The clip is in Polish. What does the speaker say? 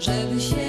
żeby się